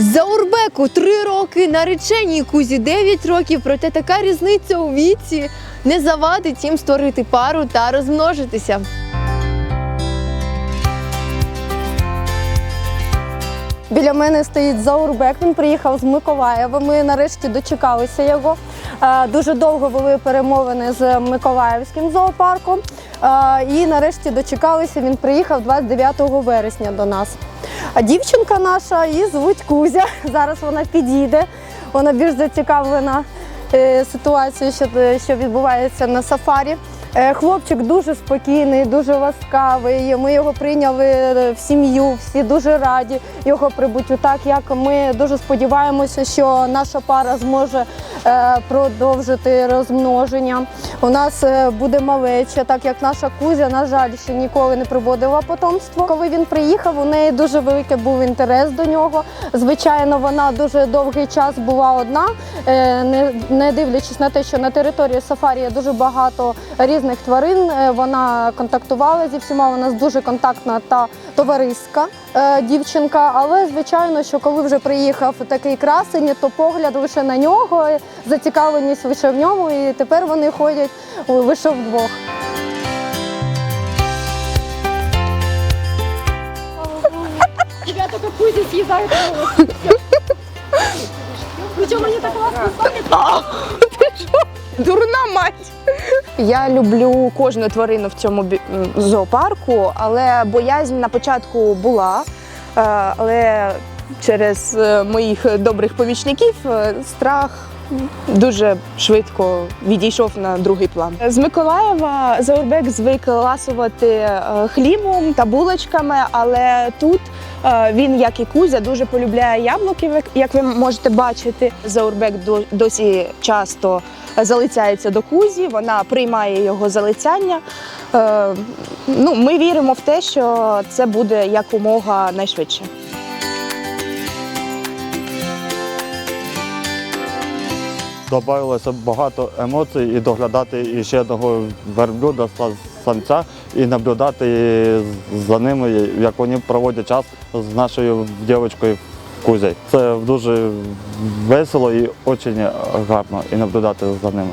Заурбеку 3 роки, нареченій Кузі 9 років, проте така різниця у віці не завадить їм створити пару та розмножитися. Біля мене стоїть Заурбек. Він приїхав з Миколаєва. Ми нарешті дочекалися його. Е, Дуже довго вели перемовини з Миколаївським зоопарком. Е, І нарешті дочекалися. Він приїхав 29 вересня до нас. А дівчинка наша її звуть Кузя. Зараз вона підійде. Вона більш зацікавлена е, ситуацією, що, що відбувається на сафарі. Е, Хлопчик дуже спокійний, дуже ласкавий. Ми його прийняли е, в сім'ю, всі дуже раді його прибуттю. Так як ми дуже сподіваємося, що наша пара зможе е, продовжити розмноження. У нас буде малеча, так як наша кузя, на жаль, ще ніколи не приводила потомство. Коли він приїхав, у неї дуже великий був інтерес до нього. Звичайно, вона дуже довгий час була одна, не, дивлячись на те, що на території сафарі є дуже багато різних тварин. е, Вона контактувала зі всіма. Нас дуже контактна та товариська е, дівчинка. Але звичайно, що коли вже приїхав такий красень, то погляд лише на нього, зацікавленість лише в ньому, і тепер вони ходять лише вдвох. Ребята, как Кузя съедает Причем они так классно ставят. Дурна мать. Я люблю кожну тварину в цьому зоопарку, але боязнь на початку була. Е, Але через е, моїх добрих помічників е, страх дуже швидко відійшов на другий план. З Миколаєва Заурбек звик ласувати хлібом та булочками, але тут він, як і Кузя, дуже полюбляє яблуки, як- ви можете бачити. Заурбек до- досі часто залицяється до Кузі, вона приймає його залицяння. Е, Ну, ми віримо в те, що це буде якомога найшвидше. Добавилося багато емоцій і доглядати ще одного верблюда самця і наблюдати за ними, як вони проводять час з нашою дівчинкою Кузей. Це дуже весело і дуже гарно і наблюдати за ними.